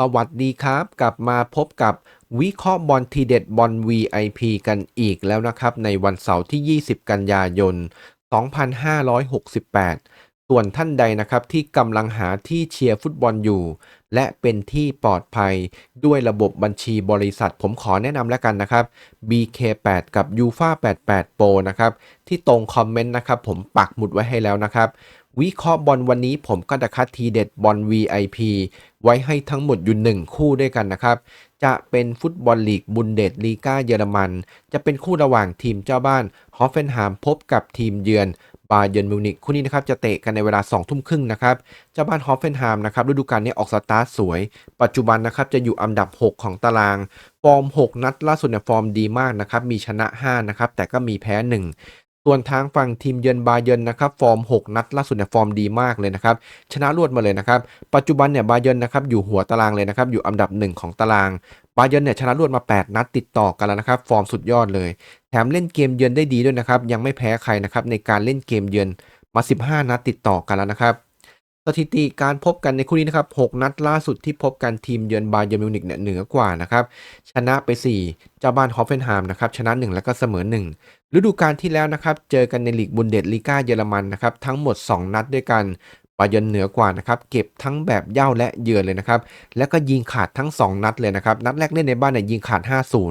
สวัสดีครับ กลับมาพบกับวิเคราะห์บอลทีเด็ดบอล VIP กันอีกแล้วนะครับ ในวันเสาร์ที่ 20 กันยายน 2568 ส่วนท่านใดนะครับที่กำลังหาที่เชียร์ฟุตบอลอยู่และเป็นที่ปลอดภัยด้วยระบบบัญชีบริษัท ผมขอแนะนำแล้วกันนะครับ BK8 กับ UFA 88 Pro นะครับ ที่ตรงคอมเมนต์นะครับ ผมปักหมุดไว้ให้แล้วนะครับวิเคราะห์บอลวันนี้ผมก็จะคัดทีเด็ดบอล VIP ไว้ให้ทั้งหมดอยู่หนึ่งคู่ด้วยกันนะครับ จะเป็นฟุตบอลลีกบุนเดสลีกาเยอรมัน จะเป็นคู่ระหว่างทีมเจ้าบ้านฮอฟเฟนไฮม์พบกับทีมเยือนบาเยิร์นมิวนิกคู่นี้นะครับจะเตะกันในเวลา2ทุ่มครึ่งนะครับ เจ้าบ้านฮอฟเฟนไฮม์นะครับฤดูกาลนี้ออกสตาร์สวย ปัจจุบันนะครับจะอยู่อันดับ 6 ของตาราง ฟอร์ม 6 นัดล่าสุดเนี่ยฟอร์มดีมากนะครับ มีชนะ 5 นะครับ แต่ก็มีแพ้1ส่วนทางฝั่งทีมเยือนบาเยนนะครับฟอร์ม 6 นัดล่าสุดเนี่ยฟอร์มดีมากเลยนะครับชนะรวดมาเลยนะครับปัจจุบันเนี่ยบาเยนนะครับอยู่หัวตารางเลยนะครับอยู่อันดับ 1 ของตาราง บาเยนเนี่ยชนะรวดมา 8 นัดติดต่อกันแล้วนะครับฟอร์มสุดยอดเลย แถมเล่นเกมเยือนได้ดีด้วยนะครับยังไม่แพ้ใครนะครับในการเล่นเกมเยือนมา 15 นัดติดต่อกันแล้วนะครับ สถิติการพบกันในคู่นี้นะครับ 6 นัดล่าสุดที่พบกันทีมเยือนบาเยอร์มิวนิกเนี่ยเหนือกว่านะครับ ชนะไป 4 เจ้าบ้านฮอฟเฟนไฮม์นะครับ ชนะ 1 แล้วก็เสมอ 1 ฤดูกาลที่แล้วนะครับ เจอกันในลีกบุนเดสลีกาเยอรมันนะครับ ทั้งหมด 2 นัดด้วยกัน บาเยิร์นเหนือกว่านะครับเก็บทั้งแบบเย่าและเยือนเลยนะครับแล้วก็ยิงขาดทั้ง 2 นัดเลยนะครับนัดแรกเล่นในบ้านเนี่ยยิงขาด 5-0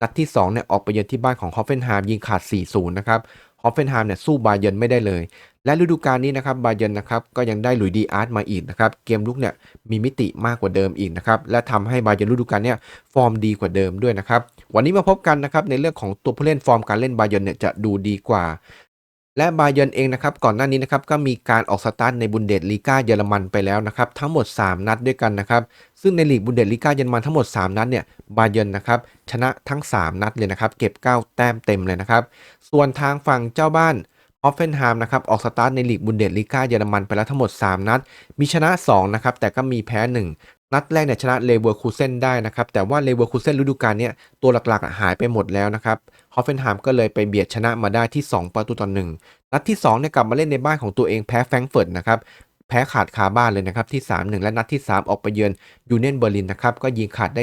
นัดที่2เนี่ยออกไปเยือนที่บ้านของฮอฟเฟนไฮม์ยิงขาด 4-0 นะครับฮอฟเฟนไฮม์เนี่ยสู้บาเยิร์นไม่ได้เลย และฤดูกาลนี้นะครับบาเยิร์นนะครับก็ยังได้หลุยดีอาร์ตมาอีกนะครับเกมลุกเนี่ยมีมิติมากกว่าเดิมอีกนะครับและทำให้บาเยิร์นฤดูกาลเนี่ยฟอร์มดีกว่าเดิมด้วยนะครับวันนี้มาพบกันนะครับในเรื่องของตัวผู้เล่นฟอร์มการเล่นบาเยิร์นเนี่ยจะดูดีกว่า และบาเยนเองนะครับก่อนหน้านี้นะครับก็มีการออกสตาร์ทในบุนเดสลีกาเยอรมันไปแล้วนะครับทั้งหมด 3 นัดด้วยกันนะครับซึ่งในลีกบุนเดสลีกาเยอรมันทั้งหมด 3 นัดเนี่ยบาเยนนะครับชนะทั้ง 3 นัดเลยนะครับเก็บ 9 แต้มเต็มเลยนะครับส่วนทางฝั่งเจ้าบ้านออฟเฟนไฮม์นะครับออกสตาร์ทในลีกบุนเดสลีกาเยอรมันไปแล้วทั้งหมด 3 นัด มีชนะ2นะครับแต่ก็มีแพ้ 1 นัดแรกเนี่ยชนะเลเวอร์คูเซนได้นะครับ แต่ว่าเลเวอร์คูเซนฤดูกาลเนี่ยตัวหลักๆหายไปหมดแล้วนะครับฮอฟเฟนไฮม์ก็เลยไปเบียดชนะมาได้ที่ 2 ประตูต่อหนึ่งนัดที่2เนี่ยกลับมาเล่นในบ้านของตัวเองแพ้แฟรงก์เฟิร์ตนะครับแพ้ขาดคาบ้านเลยนะครับที่ 3-1 และนัดที่ 3 ออกไปเยือนยูเนียนเบอร์ลินนะครับก็ยิงขาดได้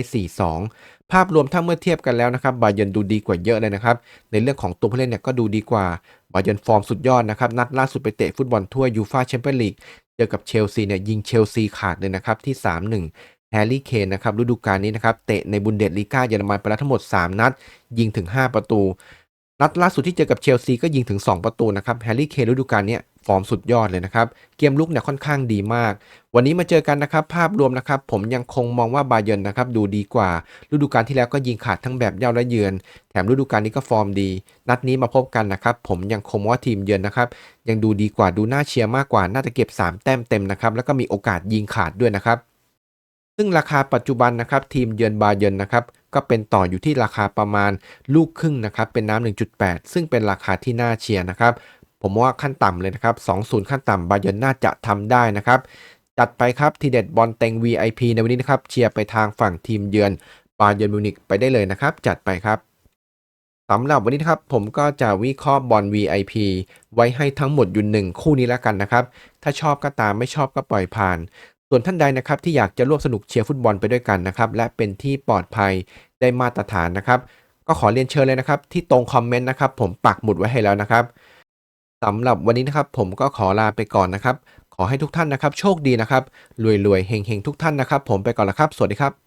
4-2 ภาพรวมถ้าเมื่อเทียบกันแล้วนะครับบาเยนดูดีกว่าเยอะเลยนะครับในเรื่องของตัวผู้เล่นเนี่ยก็ดูดีกว่าบาเยนฟอร์มสุดยอดนะครับนัดล่าสุดไปเตะฟุตบอลถ้วยยูฟาแชมเปี้ยนลีก เจอกับเชลซีเนี่ยยิงเชลซีขาดเลยนะครับที่ 3-1แฮร์รี่เคนนะครับฤดูกาลนี้นะครับเตะในบุนเดสลีกาเยอรมันไปแล้วทั้งหมด 3 นัด ยิงถึง 5 ประตู นัดล่าสุดที่เจอกับเชลซีก็ยิงถึง 2 ประตูนะครับแฮร์รี่เคนฤดูกาลนี้ ฟอร์มสุดยอดเลยนะครับ เกมลุกเนี่ยค่อนข้างดีมาก วันนี้มาเจอกันนะครับ ภาพรวมนะครับ ผมยังคงมองว่าบาเยนนะครับดูดีกว่า ฤดูกาลที่แล้วก็ยิงขาดทั้งแบบเย่าและเยือน แถมฤดูกาลนี้ก็ฟอร์มดี นัดนี้มาพบกันนะครับ ผมยังคงว่าทีมเยือนนะครับ ยังดูดีกว่าดูน่าเชียร์มากกว่า น่าจะเก็บ 3 แต้มเต็มนะครับ แล้วก็มีโอกาสยิงขาดด้วยนะครับ ซึ่งราคาปัจจุบันนะครับ ทีมเยือนบาเยนนะครับก็เป็นต่ออยู่ที่ราคาประมาณลูกครึ่งนะครับเป็นน้ำ1.8 ซึ่งเป็นราคาที่น่าเชียร์นะครับ ผมว่าขั้นต่ำเลยนะครับ 2-0 ขั้นต่ำบาเยิร์นน่าจะทำได้นะครับ จัดไปครับทีเด็ดบอลเต็ง VIP ในวันนี้นะครับเชียร์ไปทางฝั่งทีมเยือนบาเยิร์นมิวนิกไปได้เลยนะครับ จัดไปครับสำหรับวันนี้นะครับผมก็จะวิเคราะห์บอล VIP ไว้ให้ทั้งหมดอยู่หนึ่งคู่นี้แล้วกันนะครับ ถ้าชอบก็ตามไม่ชอบก็ปล่อยผ่าน ส่วนท่านใดนะครับที่อยากจะร่วมสนุกเชียร์ฟุตบอลไปด้วยกันนะครับและเป็นที่ปลอดภัยได้มาตรฐานนะครับ ก็ขอเรียนเชิญเลยนะครับ ที่ตรงคอมเมนต์นะครับผมปักหมุดไว้ให้แล้วนะครับ สำหรับวันนี้นะครับผมก็ขอลาไปก่อนนะครับ ขอให้ทุกท่านนะครับ โชคดีนะครับรวยๆเฮงๆทุกท่านนะครับ ผมไปก่อนละครับ สวัสดีครับ